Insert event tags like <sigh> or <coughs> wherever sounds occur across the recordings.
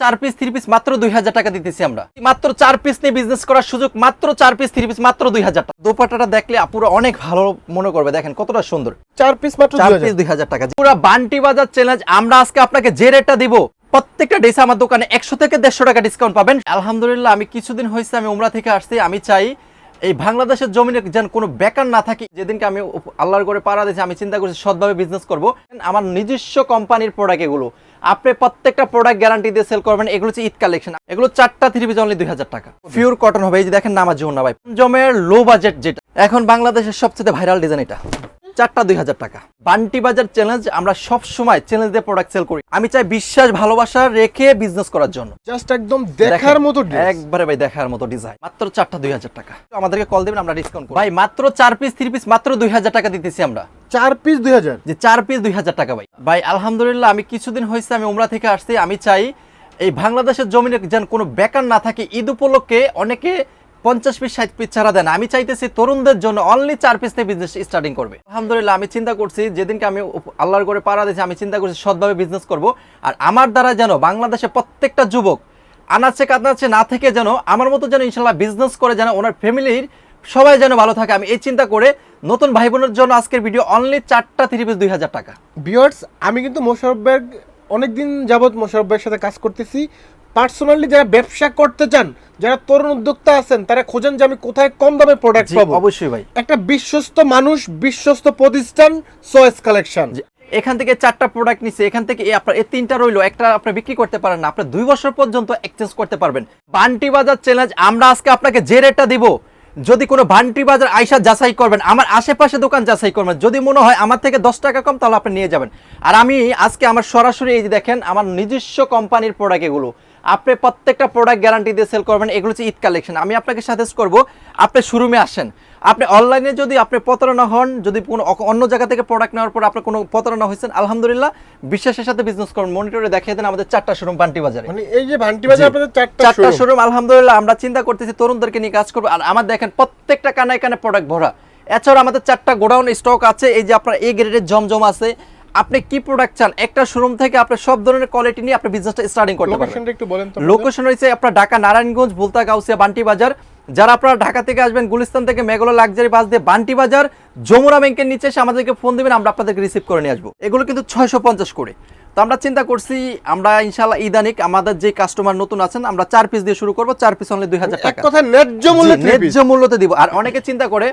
চার piece three piece মাত্র দুই হাজার টাকা দিতেছি আমরা। মাত্র চার পিস নিয়ে বিজনেস করার সুযোগ মাত্র চার পিস থ্রি পিস মাত্র দুই হাজার টাকা। দোপাটাটা দেখলে আপুরা অনেক ভালো মনে করবে দেখেন কতটা সুন্দর। চার পিস মাত্র চার পিস দুই হাজার টাকা। পুরো বান্টি বাজার চ্যালেঞ্জ আমরা আজকে আপনাকে যে রেটটা দিব প্রত্যেকটা ড্রেসে আমার দোকানে একশো থেকে দেড়শো টাকা ডিসকাউন্ট পাবেন। আলহামদুলিল্লাহ আমি কিছুদিন হয়েছে আমি উমরা থেকে আসছি আমি চাই এই বাংলাদেশের জমিনে যেন কোনো বেকার না থাকি। যেদিনকে আমি আল্লাহর করে পাড়া দিয়েছি আমি চিন্তা করছি সৎভাবে বিজনেস করব। আমার নিজস্ব কোম্পানির প্রোডাক্ট এগুলো। আপনি প্রত্যেকটা প্রোডাক্ট গ্যারান্টি দিয়ে সেল করবেন, এগুলো হচ্ছে ঈদ কালেকশন এগুলো চারটা থ্রি পিস অনলি দুই হাজার টাকা। পিওর কটন হবে, এই যে দেখেন নামাজ না ভাই। জমের লো বাজেট যেটা। এখন বাংলাদেশের সবচেয়ে ভাইরাল ডিজাইন এটা। চারটা দুই হাজার টাকা। বান্টি বাজার চ্যালেঞ্জ আমরা সব সময় চ্যালেঞ্জ দিয়ে প্রোডাক্ট সেল করি। আমি চাই বিশ্বাস ভালোবাসা রেখে বিজনেস করার জন্য। জাস্ট একদম দেখার মতো একবারে ভাই দেখার মতো ডিজাইন মাত্র চারটা দুই হাজার টাকা। আমাদেরকে কল দেবেন আমরা ডিসকাউন্ট করি ভাই মাত্র চার পিস থ্রি পিস মাত্র দুই হাজার টাকা দিতেছি আমরা। চার পিস দুই হাজার? যে চার পিস দুই হাজার টাকা ভাই। ভাই আলহামদুলিল্লাহ আমি কিছুদিন হয়েছে আমি উমরা থেকে আসছি। আমি চাই এই বাংলাদেশের জমিনে যেন কোনো বেকার না থাকে। ঈদ উপলক্ষে অনেকে পঞ্চাশ পিস ষাট পিস ছাড়া দেন। আমি চাইতেছি তরুণদের জন্য অনলি চার পিস থেকে বিজনেস স্টার্টিং করবে। আলহামদুলিল্লাহ, আমি চিন্তা করছি, যেদিনকে আমি আল্লাহর করে পাড়া দিয়েছি, আমি চিন্তা করছি সৎভাবে বিজনেস করব। আর আমার দ্বারা যেন বাংলাদেশে প্রত্যেকটা যুবক আনাচ্ছে কানাচে না থেকে যেন, আমার মতো যেন ইনশাল্লাহ বিজনেস করে যেন ওনার ফ্যামিলির সবাই যেন ভালো থাকে। আমি এই চিন্তা করে নতুন ভাই বোনের জন্য আজকের ভিডিও অনলি চারটা থ্রি পিস দুই হাজার টাকা। ভিউয়ার্স আমি কিন্তু মোশারফ অনেকদিন যাবৎ মোশারফ সাথে কাজ করতেছি। পার্সোনালি যারা ব্যবসা করতে চান যারা তরুণ উদ্যোক্তা আছেন তারা খোঁজেন যে আমি কোথায় কম দামে প্রোডাক্ট পাবো। অবশ্যই ভাই। একটা বিশ্বস্ত মানুষ বিশ্বস্ত প্রতিষ্ঠান সোয়েস কালেকশন এখান থেকে চারটা প্রোডাক্ট নিচ্ছে এখান থেকে এই আপনার এই তিনটা রইল একটা আপনি বিক্রি করতে পারেন না আপনার দুই বছর পর্যন্ত এক্সচেঞ্জ করতে পারবেন। বান্টি বাজার চ্যালেঞ্জ আমরা আজকে আপনাকে যে রেটটা দিব যদি কোনো বান্টি বাজার আইসা যাচাই করবেন আমার আশেপাশে দোকান যাচাই করবেন যদি মনে হয় আমার থেকে দশ টাকা কম তাহলে আপনি নিয়ে যাবেন। আর আমি আজকে আমার সরাসরি এই যে দেখেন আমার নিজস্ব কোম্পানির প্রোডাক্ট এগুলো। আপনি প্রত্যেকটা প্রোডাক্ট গ্যারান্টি দিয়ে সেল করবেন এগুলো হচ্ছে ঈদ কালেকশন আমি আপনাকে সাজেস্ট করব আপনি শোরুমে আসেন। আপনি অনলাইনে যদি আপনি প্রতারণা হন যদি কোনো অন্য জায়গা থেকে প্রোডাক্ট নেওয়ার পর আপনার কোনো প্রতারণা হয়েছেন আলহামদুলিল্লাহ বিশ্বাসের সাথে বিজনেস করুন। মনিটরে দেখিয়ে দেন আমাদের চারটা শোরুম বান্টি বাজারে। মানে এই যে ভান্টি বাজার আপনাদের চারটা চারটা শোরুম আলহামদুলিল্লাহ আমরা চিন্তা করতেছি তরুণদেরকে নিয়ে কাজ করব। আর আমার দেখেন প্রত্যেকটা কানায় কানে প্রোডাক্ট ভরা। এছাড়া আমাদের চারটা গোডাউন স্টক আছে এই যে আপনার এই গ্রেডের জমজম আছে আপনি কি প্রোডাক্ট চান? একটা শোরুম থেকে আপনি সব ধরনের কোয়ালিটি নিয়ে আপনি বিজনেসটা স্টার্টিং করতে পারবেন। লোকেশনটা একটু বলেন তো লোকেশন রয়েছে আপনার ঢাকা নারায়ণগঞ্জ ভুলতা গাউসিয়া বান্টি বাজার। যারা আপনারা ঢাকা থেকে আসবেন গুলিস্তান থেকে মেঘলা লাক্সারি বাস দিয়ে বান্টি বাজার যমুনা ব্যাংকের নিচে এসে আমাদেরকে ফোন দিবেন আমরা আপনাদেরকে রিসিভ করে নিয়ে আসব। এগুলো কিন্তু ছয়শো পঞ্চাশ করে। তো আমরা চিন্তা করছি আমরা ইনশাল্লাহ ইদানিক আমাদের যে কাস্টমার নতুন আছেন আমরা চার পিস দিয়ে শুরু করব চার পিস অনলি দুই হাজার টাকা। কথা ন্যায্য মূল্যে। ন্যায্য মূল্যতে দিব। আর অনেকে চিন্তা করে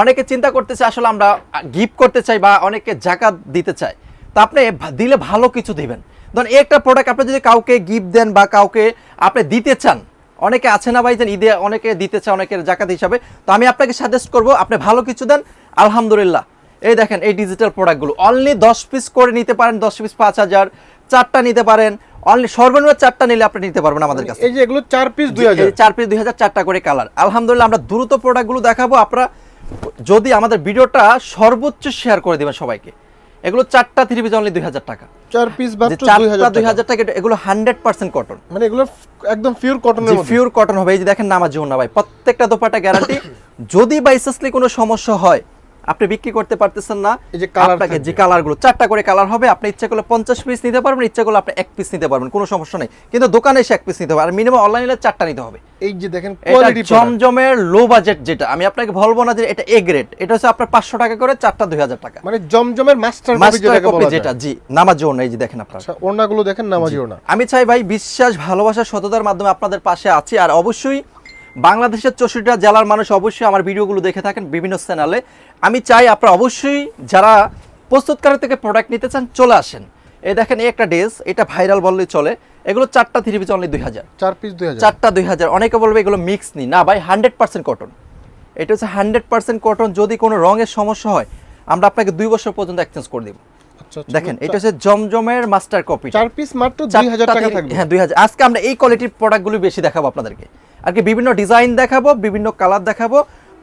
অনেকে চিন্তা করতেছে আসলে আমরা গিফট করতে চাই বা অনেকে জাকাত দিতে চাই তা আপনি দিলে ভালো কিছু দিবেন। ধরুন একটা প্রোডাক্ট আপনি যদি কাউকে গিফট দেন বা কাউকে আপনি দিতে চান অনেকে আছে না ভাই যে ঈদে অনেকে দিতে চায় অনেকের জাকাত হিসাবে। তো আমি আপনাকে সাজেস্ট করব আপনি ভালো কিছু দেন আলহামদুলিল্লাহ। এই দেখেন এই ডিজিটাল প্রোডাক্টগুলো অনলি দশ পিস করে নিতে পারেন দশ পিস পাঁচ হাজার চারটা নিতে পারেন। অনলি সর্বনিম্ন চারটা নিলে আপনি নিতে পারবেন আমাদের কাছে এই যে এগুলো চার পিস দুই হাজার। চার পিস দুই হাজার চারটা করে কালার আলহামদুলিল্লাহ আমরা দ্রুত প্রোডাক্টগুলো দেখাবো আপনারা যদি আমাদের ভিডিওটা সর্বোচ্চ শেয়ার করে দিবেন সবাইকে। এগুলো চারটা থ্রি পিস অনলি দুই হাজার টাকা। চার পিস বা দুই চারটা হাজার দুই টাকা। হাজার টাকা এগুলো হান্ড্রেড পার্সেন্ট কটন মানে এগুলো একদম পিওর কটন পিওর কটন হবে। এই যে দেখেন নামাজ না ভাই প্রত্যেকটা দোপাটা গ্যারান্টি <coughs> যদি বাইসেসলি কোনো সমস্যা হয় আপনি বিক্রি করতে পারতেছেন না এই যে আপনাকে যে। কালারগুলো চারটা করে কালার হবে আপনি ইচ্ছা করলে পঞ্চাশ পিস নিতে পারবেন ইচ্ছা করলে আপনি এক পিস নিতে পারবেন কোনো সমস্যা নেই। কিন্তু দোকানে এসে এক পিস নিতে পারবেন মিনিমাম অনলাইনে চারটা নিতে হবে। এই যে দেখেন কোয়ালিটি জমজমের লো বাজেট যেটা আমি আপনাকে বলব না যে এটা এ গ্রেড এটা হচ্ছে আপনার পাঁচশো টাকা করে চারটা দুই হাজার টাকা। মানে জমজমের মাস্টার কপি যেটা জি নামাজ জোন এই যে দেখেন আপনার। আচ্ছা ওড়নাগুলো দেখেন নামাজি ওড়না। আমি চাই ভাই বিশ্বাস ভালোবাসা সততার মাধ্যমে আপনাদের পাশে আছি আর অবশ্যই বাংলাদেশের চৌষট্টিটা জেলার মানুষ অবশ্যই আমার ভিডিওগুলো দেখে থাকেন বিভিন্ন চ্যানেলে আমি চাই আপনারা অবশ্যই যারা প্রস্তুতকারী থেকে প্রোডাক্ট নিতে চান চলে আসেন। এই দেখেন এই একটা ড্রেস এটা ভাইরাল বললেই চলে। এগুলো চারটা থ্রি পিস অনলি দুই হাজার। চার পিস দুই হাজার। চারটা দুই হাজার। অনেকে বলবে এগুলো মিক্স নি না ভাই হান্ড্রেড পার্সেন্ট কটন এটা হচ্ছে হান্ড্রেড পার্সেন্ট কটন যদি কোনো রঙের সমস্যা হয় আমরা আপনাকে দুই বছর পর্যন্ত এক্সচেঞ্জ করে দিব। আচ্ছা আচ্ছা, দেখেন এটা হচ্ছে জমজমের মাস্টার কপি চার পিস মাত্র দুই হাজার টাকা থাকবে। হ্যাঁ দুই হাজার। আজকে আমরা এই কোয়ালিটির প্রোডাক্টগুলো বেশি দেখাবো আপনাদেরকে। আর কি বিভিন্ন ডিজাইন দেখাবো, বিভিন্ন কালার দেখাবো।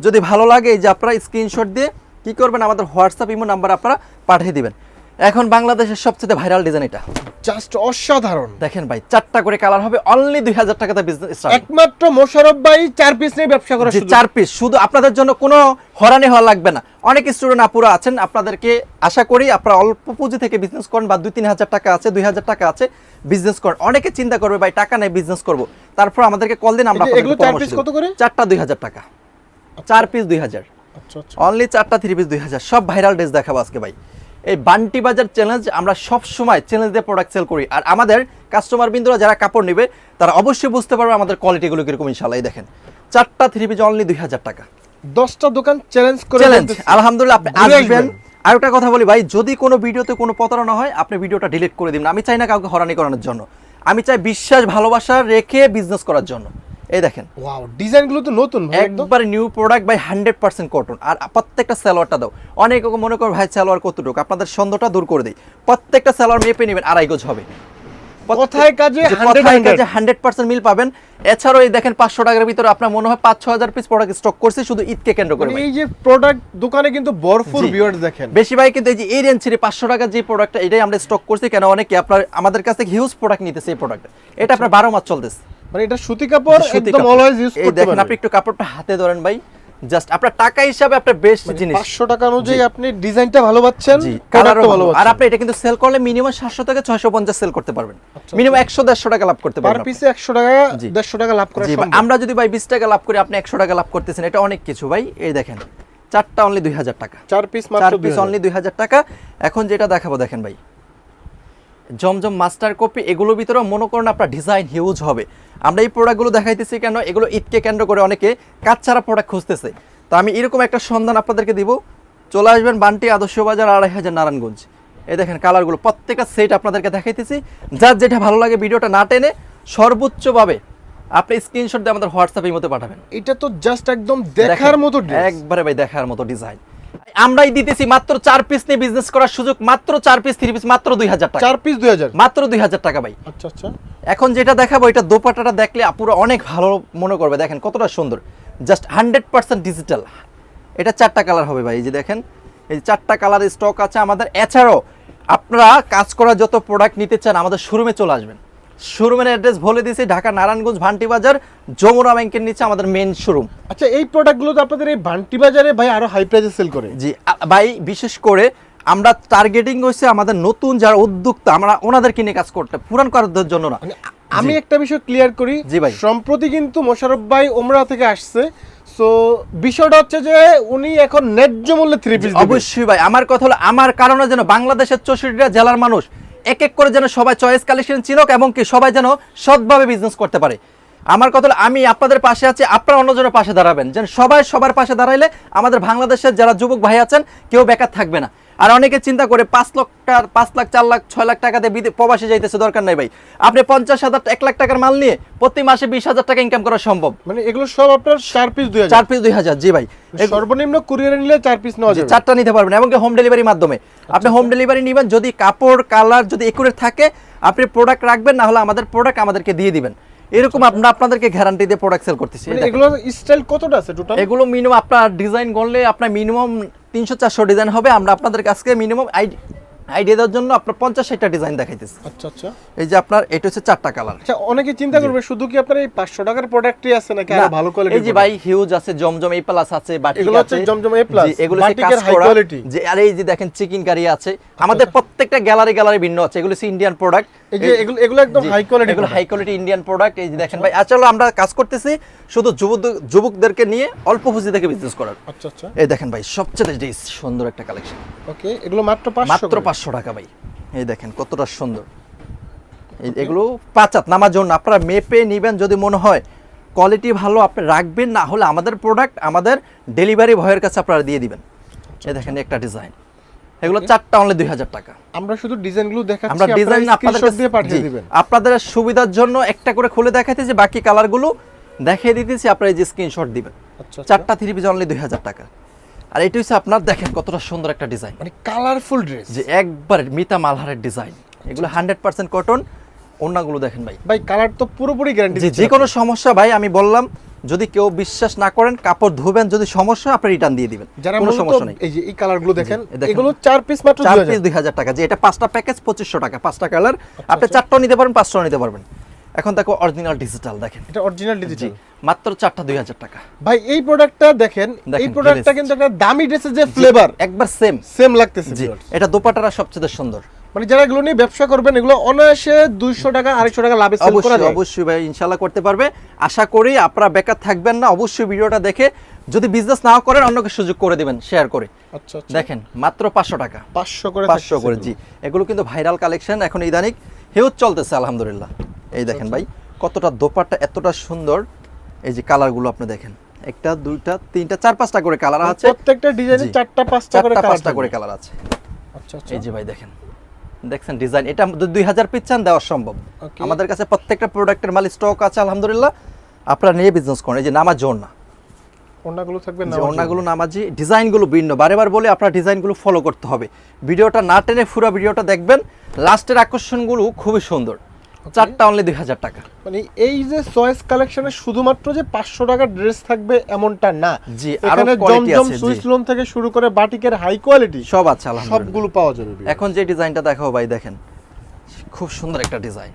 যদি ভালো লাগে এই যে আপনারা স্ক্রিনশট দিয়ে কী করবেন, আমাদের হোয়াটসঅ্যাপ ইমো নাম্বার আপনারা পাঠিয়ে দিবেন। এখন বাংলাদেশের সবচেয়ে ভাইরাল ডিজাইন এটা। জাস্ট অসাধারণ। দেখেন ভাই চারটা করে কালার হবে অনলি দুই হাজার টাকাতে বিজনেস স্টার্ট একমাত্র মোশারফ ভাই চার পিস নিয়ে ব্যবসা করার জি চার পিস শুধু আপনাদের জন্য কোনো হরানি হওয়া লাগবে না। অনেক স্টুডেন্ট আপুরা আছেন আপনাদেরকে আশা করি আপনারা অল্প পুঁজি থেকে বিজনেস করেন বা দুই তিন হাজার টাকা আছে দুই হাজার টাকা আছে বিজনেস করেন। অনেকে চিন্তা করবে ভাই টাকা নেই বিজনেস করব। তারপর আমাদেরকে কল দিন আমরা কত করে? চারটা দুই হাজার টাকা। চার পিস দুই হাজার। আচ্ছা আচ্ছা। অনলি চারটা থ্রি পিস দুই হাজার। সব ভাইরাল ড্রেস দেখাবো আজকে ভাই। এই বান্টি বাজার চ্যালেঞ্জ আমরা সব সময় চ্যালেঞ্জ দিয়ে প্রোডাক্ট সেল করি। আর আমাদের কাস্টমার বিন্দুরা যারা কাপড় নেবে তারা অবশ্যই বুঝতে পারবে আমাদের কোয়ালিটিগুলো কীরকম ইনশাল্লাহ দেখেন চারটা থ্রি পিস অনলি দুই হাজার টাকা। দশটা দোকান চ্যালেঞ্জ করে চ্যালেঞ্জ আলহামদুলিল্লাহ আপনি আসবেন। আসবেন। আর একটা কথা বলি ভাই যদি কোনো ভিডিওতে কোনো প্রতারণা হয় আপনি ভিডিওটা ডিলিট করে দিন আমি চাই না কাউকে হরানি করানোর জন্য। আমি চাই বিশ্বাস ভালোবাসা রেখে বিজনেস করার জন্য। এই দেখেন। ওয়াও ডিজাইনগুলো তো নতুন ভাই একদম। নিউ প্রোডাক্ট কটন আর প্রত্যেকটা সালোয়ারটা দাও। অনেক মনে করো ভাই সালোয়ার কতটুকু? আপনাদের সন্দেহটা দূর করে দিই। প্রত্যেকটা সালোয়ার মেপে নেবেন আড়াই গজ হবে। কথায় কাজে যে 100 কথায় 100 কাজে হান্ড্রেড পার্সেন্ট মিল পাবেন। এছাড়াও এই দেখেন পাঁচশো টাকার ভিতরে আপনার মনে হয় পাঁচ ছ হাজার পিস প্রোডাক্ট স্টক করছে শুধু ঈদকে কেন্দ্র করে মানে এই যে প্রোডাক্ট দোকানে কিন্তু ভরপুর জি। ভিউয়ার্স দেখেন। বেশি কিন্তু এই যে এই রেঞ্জ ছিল পাঁচশো টাকার যে প্রোডাক্টটা এটাই আমরা স্টক করছি। কেন? অনেকে আপনার আমাদের কাছ থেকে হিউজ প্রোডাক্ট নিতেছে এই প্রোডাক্ট এটা আপনার বারো মাস চলতেছে। মানে এটা সুতি কাপড় একদম অলওয়েজ ইউজ করতে দেখেন আপনি একটু কাপড়টা হাতে ধরেন ভাই। জাস্ট আপনার টাকা হিসাবে আপনার বেস্ট জিনিস। 500 টাকা অনুযায়ী আপনি ডিজাইনটা ভালো পাচ্ছেন কালারও ভালো আর আপনি এটা কিন্তু সেল করলে মিনিমাম সাতশো থেকে ছয়শো পঞ্চাশ সেল করতে পারবেন। মিনিমাম একশো দেড়শো টাকা লাভ করতে পার পারবেন আপনি। পিসে 100 টাকা 150 টাকা লাভ করা সম্ভব। আমরা যদি ভাই বিশ টাকা লাভ করি আপনি একশো টাকা লাভ করতেছেন। এটা অনেক কিছু ভাই। এই দেখেন চারটা অনলি দুই হাজার টাকা। চার পিস মাত্র পিস অনলি দুই হাজার টাকা। এখন যেটা দেখাবো দেখেন ভাই। জমজম মাস্টার কপি এগুলোর ভিতরে মনে করেন আপনার ডিজাইন হিউজ হবে। আমরা এই প্রোডাক্টগুলো দেখাইতেছি কেন? এগুলো ঈদকে কেন্দ্র করে অনেকে কাজ ছাড়া প্রোডাক্ট খুঁজতেছে। তো আমি এরকম একটা সন্ধান আপনাদেরকে দিব। চলে আসবেন বান্টি আদর্শ বাজার আড়াই হাজার নারায়ণগঞ্জ। এই দেখেন কালারগুলো প্রত্যেকটা সেট আপনাদেরকে দেখাইতেছি। যার যেটা ভালো লাগে ভিডিওটা না টেনে সর্বোচ্চভাবে আপনি স্ক্রিনশট দিয়ে আমাদের হোয়াটসঅ্যাপ এই মতো পাঠাবেন। এটা তো জাস্ট একদম দেখার মতো একবারে ভাই দেখার মতো ডিজাইন আমরাই দিতেছি মাত্র চার পিস নিয়ে বিজনেস করার সুযোগ মাত্র চার পিস থ্রি পিস মাত্র দুই হাজার টাকা। চার পিস 2000 মাত্র দুই হাজার টাকা ভাই। আচ্ছা আচ্ছা। এখন যেটা দেখাবো এটা দোপাটাটা দেখলে আপুরা অনেক ভালো মনে করবে। দেখেন কতটা সুন্দর। জাস্ট হান্ড্রেড পার্সেন্ট ডিজিটাল এটা চারটা কালার হবে ভাই এই যে দেখেন। এই চারটা কালার স্টক আছে আমাদের। এছাড়াও আপনারা কাজ করা যত প্রোডাক্ট নিতে চান আমাদের শোরুমে চলে আসবেন। শোরুমের অ্যাড্রেস বলে দিয়েছি ঢাকা নারায়ণগঞ্জ ভান্টি বাজার যমুনা ব্যাংকের নিচে আমাদের মেন শোরুম আচ্ছা এই প্রোডাক্টগুলো তো আপনাদের এই ভান্টি বাজারে ভাই আরও হাই প্রাইসে সেল করে। জি ভাই বিশেষ করে আমরা টার্গেটিং হচ্ছে আমাদের নতুন যারা উদ্যোক্তা আমরা ওনাদেরকে নিয়ে কাজ করতে পুরান করার জন্য না। মানে আমি একটা বিষয় ক্লিয়ার করি জি ভাই। সম্প্রতি কিন্তু মোশারফ ভাই ওমরা থেকে আসছে সো বিষয়টা হচ্ছে যে উনি এখন ন্যায্য মূল্যে থ্রি পিস অবশ্যই ভাই আমার কথা হলো আমার কারণে যেন বাংলাদেশের চৌষট্টিটা জেলার মানুষ এক এক করে যেন সবাই চয়েস কালেকশন চিনক এবং কি সবাই যেন সৎভাবে বিজনেস করতে পারে। আমার কথা আমি আপনাদের পাশে আছি, আপনারা অন্যজনের পাশে দাঁড়াবেন। যেন সবাই সবার পাশে দাঁড়াইলে আমাদের বাংলাদেশের যারা যুবক ভাই আছেন, কেউ বেকার থাকবে না। আর অনেকে চিন্তা করে পাঁচ লাখ পাঁচ লাখ চার লাখ ছয় লাখ টাকাতে প্রবাসে যাইতেছে দরকার নাই ভাই। আপনি পঞ্চাশ হাজার এক লাখ টাকার মাল নিয়ে প্রতি মাসে বিশ হাজার টাকা ইনকাম করা সম্ভব। মানে এগুলো সব আপনার চার পিস দুই চার পিস দুই হাজার জি ভাই। সর্বনিম্ন কুরিয়ারে নিলে চার পিস নেওয়া যাবে। চারটা নিতে পারবেন এবং হোম ডেলিভারির মাধ্যমে। আপনি হোম ডেলিভারি নেবেন যদি কাপড় কালার যদি একুরেট থাকে আপনি প্রোডাক্ট রাখবেন না হলে আমাদের প্রোডাক্ট আমাদেরকে দিয়ে দিবেন। এরকম আমরা আপনাদেরকে গ্যারান্টি দিয়ে প্রোডাক্ট সেল করতেছি। মানে। এগুলো স্টাইল কতটা আছে টোটাল এগুলো মিনিমাম আপনার ডিজাইন করলে আপনার মিনিমাম তিনশো চারশো ডিজাইন হবে। আমরা আপনাদের কাছকে মিনিমাম আইডিয়া দেওয়ার জন্য আপনার পঞ্চাশ ষাটটা ডিজাইন দেখাইতেছি। আচ্ছা আচ্ছা। এই যে আপনার এটা হচ্ছে চারটা কালার আচ্ছা অনেকে চিন্তা করবে শুধু কি আপনার এই পাঁচশো টাকার প্রোডাক্টই আছে নাকি আরও ভালো কোয়ালিটি এই যে ভাই হিউজ আছে জমজম এ প্লাস আছে বাটিক এগুলো হচ্ছে জমজম plus, জি, এগুলো কাজ করা। যে আর এই যে দেখেন চিকেন কারি আছে। আমাদের প্রত্যেকটা গ্যালারি গ্যালারি ভিন্ন আছে। এগুলো হচ্ছে ইন্ডিয়ান প্রোডাক্ট এই যে এগুলো এগুলো একদম হাই কোয়ালিটি এগুলো হাই কোয়ালিটি ইন্ডিয়ান প্রোডাক্ট এই যে দেখেন ভাই আসলে আমরা কাজ করতেছি শুধু যুবক যুবকদেরকে নিয়ে অল্প পুঁজি থেকে বিজনেস করার। আচ্ছা আচ্ছা। এই দেখেন ভাই সবচেয়ে যে সুন্দর একটা কালেকশন ওকে এগুলো মাত্র 500 মাত্র করে। পাঁচশো টাকা ভাই। এই দেখেন কতটা সুন্দর। এই এগুলো পাঁচাত নামার জন্য আপনারা মেপে নিবেন যদি মনে হয়। কোয়ালিটি ভালো আপনি রাখবেন না হলে আমাদের প্রোডাক্ট আমাদের ডেলিভারি ভয়ের কাছে আপনারা দিয়ে দিবেন। এই দেখেন একটা ডিজাইন এগুলো চারটা অনলি দুই হাজার টাকা। আমরা শুধু ডিজাইনগুলো দেখাচ্ছি আমরা ডিজাইন আপনাদের দিয়ে পাঠিয়ে দিবেন। আপনাদের সুবিধার জন্য একটা করে খুলে দেখাইতেছি বাকি কালারগুলো দেখিয়ে দিতেছি আপনারা এই যে স্ক্রিনশট দিবেন। আচ্ছা আচ্ছা। চারটা থ্রি পিস অনলি দুই হাজার টাকা। আর এটা হচ্ছে আপনার দেখেন কতটা সুন্দর একটা ডিজাইন মানে কালারফুল ড্রেস যে একবার মিতা মালহারের ডিজাইন এগুলো হান্ড্রেড পার্সেন্ট কটন ওড়নাগুলো দেখেন ভাই। ভাই কালার তো পুরোপুরি গ্যারান্টি যে কোনো সমস্যা ভাই আমি বললাম যদি কেউ বিশ্বাস না করেন কাপড় ধুবেন যদি সমস্যা আপনি রিটার্ন দিয়ে দিবেন। কোনো সমস্যা নেই। এই যে এই কালারগুলো দেখেন এগুলো চার পিস মাত্র 2000 পিস দুই হাজার টাকা। যে এটা পাঁচটা প্যাকেজ পঁচিশশো টাকা। পাঁচটা কালার আপনি চারটা নিতে পারবেন পাঁচটাও নিতে পারবেন। এখন দেখো অরিজিনাল ডিজিটাল দেখেন। এটা অরিজিনাল ডিজিটাল মাত্র চারটা দুই হাজার টাকা। ভাই এই প্রোডাক্টটা দেখেন এই প্রোডাক্টটা কিন্তু একটা দামি ড্রেসের যে ফ্লেভার একবার সেম সেম লাগতেছে এটা দোপাটারা সবচেয়ে সুন্দর। মানে যারা এগুলো নিয়ে ব্যবসা করবেন এগুলো অনায়াসে দুইশো টাকা আড়াইশো টাকা লাভে সেল করা অবশ্যই যায়। অবশ্যই ভাই ইনশাল্লাহ করতে পারবে। আশা করি আপনারা বেকার থাকবেন না অবশ্যই ভিডিওটা দেখে যদি বিজনেস নাও করেন অন্যকে সুযোগ করে দিবেন শেয়ার করে। আচ্ছা আচ্ছা। দেখেন মাত্র পাঁচশো টাকা। পাঁচশো করে পাঁচশো করে জি। এগুলো কিন্তু ভাইরাল কালেকশন এখন ইদানিক হিউজ চলতেছে আলহামদুলিল্লাহ। এই দেখেন ভাই কতটা দোপাট্টা এতটা সুন্দর। এই যে কালারগুলো আপনি দেখেন একটা দুইটা তিনটা চার পাঁচটা করে কালার আছে। প্রত্যেকটা ডিজাইনে চারটা পাঁচটা করে পাঁচটা করে কালার আছে। আচ্ছা আচ্ছা। এই যে ভাই দেখেন। দেখছেন ডিজাইন এটা দুই হাজার পিস চান দেওয়া সম্ভব। আমাদের কাছে প্রত্যেকটা প্রোডাক্টের মাল স্টক আছে আলহামদুলিল্লাহ। আপনারা নিয়ে বিজনেস করেন এই যে নামাজ না ওড়নাগুলো থাকবে না। ওনাগুলো নামাজি। ডিজাইনগুলো ভিন্ন। বারে বার বলে আপনার ডিজাইনগুলো ফলো করতে হবে। ভিডিওটা না টেনে পুরো ভিডিওটা দেখবেন। লাস্টের আকর্ষণগুলো খুবই সুন্দর। চারটা অনলি দুই হাজার টাকা। মানে এই যে চয়েস কালেকশনে শুধুমাত্র যে পাঁচশো টাকার ড্রেস থাকবে এমনটা না। জি, এখানে জমজম সুইস লোন থেকে শুরু করে বাটিকের হাই কোয়ালিটি সব আছে সবগুলো পাওয়া যাবে এখন যে ডিজাইনটা দেখাও ভাই দেখেন। খুব সুন্দর একটা ডিজাইন।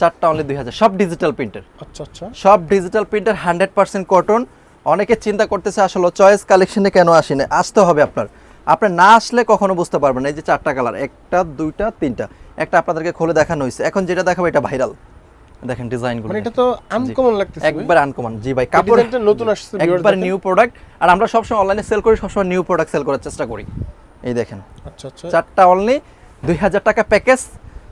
চারটা অনলি দুই হাজার সব ডিজিটাল প্রিন্টের আচ্ছা আচ্ছা। সব digital printer hundred percent cotton অনেকে চিন্তা করতেছে আসলে চয়েস কালেকশনে কেন আসেনি আসতে হবে আপনার। আপনি না আসলে কখনো বুঝতে পারবেন এই যে চারটা কালার একটা দুইটা তিনটা। একটা আপনাদেরকে খুলে দেখানো হয়েছে। এখন যেটা দেখাবো এটা ভাইরাল দেখেন ডিজাইনগুলো মানে এটা তো আনকমন লাগতেছে একবার আনকমন জি ভাই কাপড় ডিজাইনটা নতুন আসছে একবার নিউ প্রোডাক্ট আর আমরা সবসময় অনলাইনে সেল করি সবসময় নিউ প্রোডাক্ট সেল করার চেষ্টা করি। এই দেখেন। আচ্ছা আচ্ছা। চারটা অনলি দুই হাজার টাকা প্যাকেজ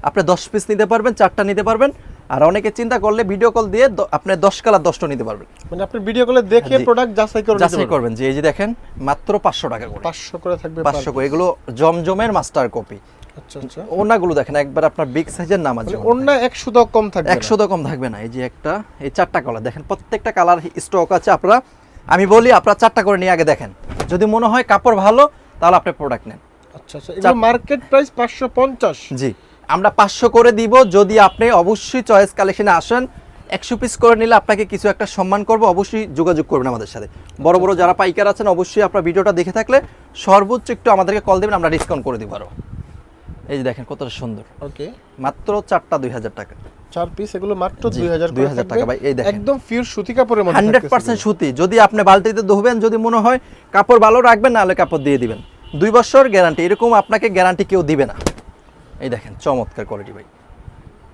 আপনি দশ পিস নিতে পারবেন চারটা নিতে পারবেন। আর অনেকে চিন্তা করলে ভিডিও কল দিয়ে আপনি দশ কালার দশটা নিতে পারবেন। মানে আপনি ভিডিও কলে দেখে প্রোডাক্ট যাচাই করে নিতে যাচাই করবেন। যে এই যে দেখেন মাত্র পাঁচশো টাকা করে। 500 করে থাকবে পাঁচশো করে। এগুলো জমজমের মাস্টার কপি আচ্ছা আচ্ছা। ওনাগুলো দেখেন একবার আপনার বিগ সাইজের নামাজ মানে অন্য 100 দাও কম থাকবে একশো তো কম থাকবে না। এই যে একটা এই চারটা কালার দেখেন প্রত্যেকটা কালার স্টক আছে। আপনারা আমি বলি আপনারা চারটা করে নিয়ে আগে দেখেন। যদি মনে হয় কাপড় ভালো তাহলে আপনি প্রোডাক্ট নেন। আচ্ছা আচ্ছা। মার্কেট প্রাইস 550 জি। আমরা পাঁচশো করে দিব। যদি আপনি অবশ্যই চয়েস কালেকশনে আসেন একশো পিস করে নিলে আপনাকে কিছু একটা সম্মান করব অবশ্যই যোগাযোগ করবেন আমাদের সাথে। বড় বড় যারা পাইকার আছেন অবশ্যই আপনার ভিডিওটা দেখে থাকলে সর্বোচ্চ একটু আমাদেরকে কল দেবেন আমরা ডিসকাউন্ট করে দিব আরও। এই যে দেখেন কতটা সুন্দর। ওকে। মাত্র চারটা দুই হাজার টাকা। চার পিস এগুলো মাত্র জি, 2000 করে 2000 টাকা ভাই, এই দেখেন। একদম পিওর সুতি কাপড়ের মধ্যে হান্ড্রেড থাকতেছে পার্সেন্ট সুতি। যদি আপনি বালতিতে ধোবেন যদি মনে হয় কাপড় ভালো রাখবেন নাহলে কাপড় দিয়ে দিবেন। দুই বছর গ্যারান্টি এরকম আপনাকে গ্যারান্টি কেউ দিবে না। এই দেখেন চমৎকার কোয়ালিটি ভাই।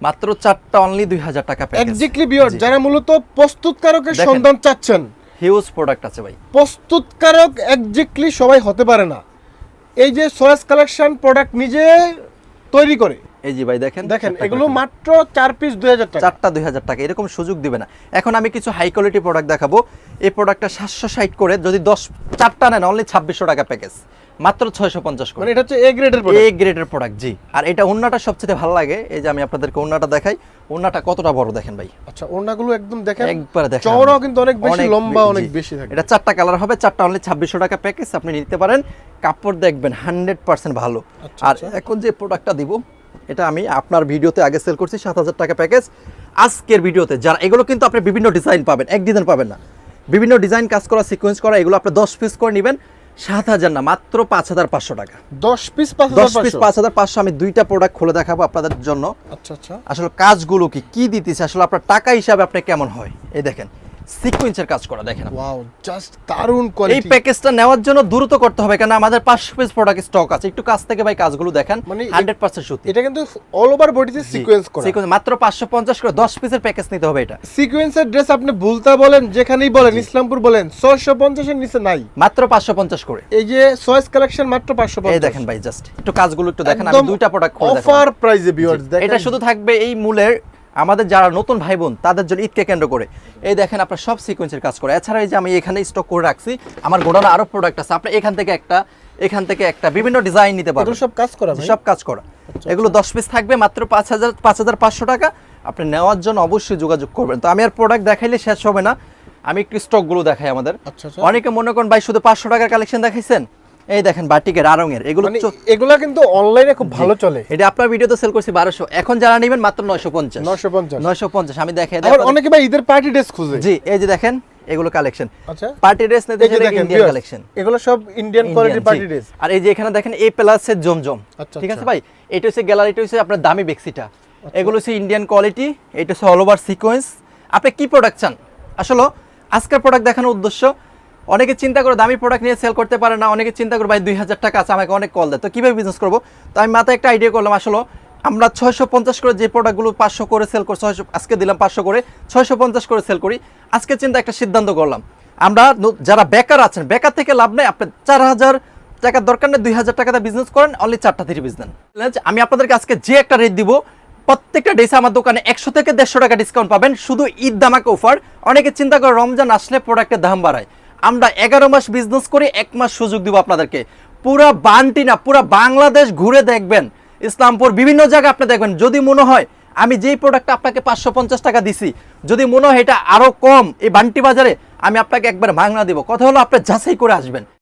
মাত্র চারটা অনলি দুই হাজার টাকা প্যাকেজ এক্স্যাক্টলি বিয়র যারা মূলত প্রস্তুতকারকের সন্ধান চাচ্ছেন। হিউজ প্রোডাক্ট আছে ভাই। প্রস্তুতকারক এক্স্যাক্টলি সবাই হতে পারে না। এই যে সয়েস কালেকশন প্রোডাক্ট নিজে তৈরি করে। এই জি ভাই দেখেন দেখেন এগুলো মাত্র চার পিস 2000 টাকা। চারটা দুই হাজার টাকা এরকম সুযোগ দিবে না। এখন আমি কিছু হাই কোয়ালিটি প্রোডাক্ট দেখাবো। এই প্রোডাক্টটা সাতশো ষাট করে যদি দশ চারটা নেন অনলি ছাব্বিশশো টাকা প্যাকেজ মাত্র ছয়শো পঞ্চাশ করে। মানে এটা হচ্ছে এ গ্রেডের এ গ্রেডের প্রোডাক্ট জি। আর এটা ওন্নাটা সবচেয়ে ভালো লাগে এই যে আমি আপনাদেরকে ওন্নাটা দেখাই ওন্নাটা কতটা বড় দেখেন ভাই। আচ্ছা ওড়নাগুলো একদম দেখেন একবার দেখেন। চওড়াও কিন্তু অনেক বেশি লম্বা অনেক বেশি থাকে। এটা চারটা কালার হবে চারটা অনলি ছাব্বিশশো টাকা প্যাকেজ আপনি নিতে পারেন। কাপড় দেখবেন হান্ড্রেড পার্সেন্ট ভালো। আচ্ছা, আর আচ্ছা। এখন যে প্রোডাক্টটা দিব এটা আমি আপনার ভিডিওতে আগে সেল করছি সাত হাজার টাকা প্যাকেজ আজকের ভিডিওতে যারা এগুলো কিন্তু আপনি বিভিন্ন ডিজাইন পাবেন এক ডিজাইন পাবেন না। বিভিন্ন ডিজাইন কাজ করা সিকোয়েন্স করা এগুলো আপনি দশ পিস করে নেবেন। সাত হাজার না মাত্র পাঁচ হাজার পাঁচশো টাকা। 10 পিস দশ পিস পাঁচ হাজার পাঁচশো আমি দুইটা প্রোডাক্ট খুলে দেখাবো আপনাদের জন্য। আচ্ছা আচ্ছা। আসলে কাজগুলো কি কি দিতেছে আসলে আপনার টাকা হিসাবে আপনি কেমন হয়? এই দেখেন। সিকোয়েন্সের কাজ করা দেখেন ওয়াও জাস্ট দারুণ এই প্যাকেজটা নেওয়ার জন্য দ্রুত করতে হবে কারণ আমাদের পাঁচশো পিস প্রোডাক্ট স্টক আছে। একটু কাছ থেকে ভাই কাজগুলো দেখেন মানে এ- হান্ড্রেড পার্সেন্ট সুতি এটা কিন্তু অল ওভার বডিতে সিকোয়েন্স করা। সিকোয়েন্স মাত্র পাঁচশো পঞ্চাশ করে দশ পিসের প্যাকেজ নিতে হবে এটা। সিকোয়েন্সের ড্রেস আপনি ভুলতা বলেন যেখানেই বলেন ইসলামপুর বলেন 650 এর নিচে নাই। মাত্র পাঁচশো পঞ্চাশ করে। এই যে চয়েস কালেকশন মাত্র 550 এই দেখেন ভাই জাস্ট একটু কাজগুলো একটু দেখেন আমি দুইটা প্রোডাক্ট খুলে দেখাবো। অফার প্রাইজে ভিউয়ার্স দেখেন। এটা শুধু থাকবে এই মূলের আমাদের যারা নতুন ভাই বোন তাদের জন্য ঈদকে কেন্দ্র করে। এই দেখেন আপনার সব সিকোয়েন্সের কাজ করে। এছাড়া এই যে আমি এখানে স্টক করে রাখছি আমার গোডাউনে আরও প্রোডাক্ট আছে। আপনি এখান থেকে একটা এখান থেকে একটা বিভিন্ন ডিজাইন নিতে পারবেন। সব কাজ করা সব কাজ করা। এগুলো দশ পিস থাকবে মাত্র পাঁচ হাজার পাঁচ হাজার পাঁচশো টাকা। আপনি নেওয়ার জন্য অবশ্যই যোগাযোগ করবেন। তো আমি আর প্রোডাক্ট দেখাইলে শেষ হবে না। আমি একটু স্টকগুলো দেখাই আমাদের। আচ্ছা আচ্ছা। অনেকে মনে করেন ভাই শুধু পাঁচশো টাকার কালেকশন দেখাইছেন? এই দেখেন বাটিকের আরঙের এগুলো মানে এগুলা কিন্তু অনলাইনে খুব ভালো চলে। এটা আপনার ভিডিওতে সেল করছি বারোশো। এখন যারা নেবেন মাত্র নয়শো পঞ্চাশ। নশো পঞ্চাশ। নয়শো পঞ্চাশ আমি দেখে আবার অনেকে ভাই ঈদের পার্টি ড্রেস খুঁজে। জি এই যে দেখেন এগুলো কালেকশন আচ্ছা। পার্টি ড্রেস নিতে চাইলে ইন্ডিয়ান কালেকশন এগুলো সব ইন্ডিয়ান কোয়ালিটির পার্টি ড্রেস আর এই যে এখানে দেখেন এ প্লাসের জমজম। আচ্ছা, ঠিক আছে আচ্ছা। ভাই? এটা হচ্ছে গ্যালারিটা হচ্ছে আপনার দামি বেক্সিটা। এগুলো হচ্ছে ইন্ডিয়ান কোয়ালিটি এটা হচ্ছে অল ওভার সিকোয়েন্স আপনি কি প্রোডাক্ট চান? আসলে আজকের প্রোডাক্ট দেখানোর উদ্দেশ্য অনেকে চিন্তা করে দামি প্রোডাক্ট নিয়ে সেল করতে পারে না, অনেকে চিন্তা করে, ভাই, দুই হাজার টাকা আছে, আমাকে অনেক কল দেয়। তো কীভাবে বিজনেস করব? তো আমি মাথায় একটা আইডিয়া করলাম, আসলে আমরা ছয়শো পঞ্চাশ করে যে প্রোডাক্টগুলো পাঁচশো করে সেল করি, ছয়শো, আজকে দিলাম পাঁচশো করে, ছয়শো পঞ্চাশ করে সেল করি। আজকে চিন্তা একটা সিদ্ধান্ত করলাম। আমরা যারা বেকার আছেন, বেকার থেকে লাভ নেই, আপনি চার হাজার টাকার দরকার নেই, দুই হাজার টাকাতে বিজনেস করেন অনলি চারটা থেকে বিজনেস আমি আপনাদেরকে আজকে যে একটা রেট দিব, প্রত্যেকটা ডেসে আমার দোকানে একশো থেকে দেড়শো টাকা ডিসকাউন্ট পাবেন, শুধু ঈদ দামাকে অফার অনেকে চিন্তা করে, রমজান আসলে প্রোডাক্টের দাম বাড়ায়। আমরা এগারো মাস বিজনেস করে, এক মাস সুযোগ দিব আপনাদেরকে। পুরা বানটি না, পুরা বাংলাদেশ ঘুরে দেখবেন। ইসলামপুর বিভিন্ন জায়গায় আপনি দেখবেন। যদি মনে হয়, আমি যেই প্রোডাক্টটা আপনাকে পাঁচশো পঞ্চাশ টাকা দিছি, যদি মনে হয় এটা আরও কম এই বান্টি বাজারে, আমি আপনাকে একবার ভাঙনা দিব। কথা হলো, আপনি যাচাই করে আসবেন।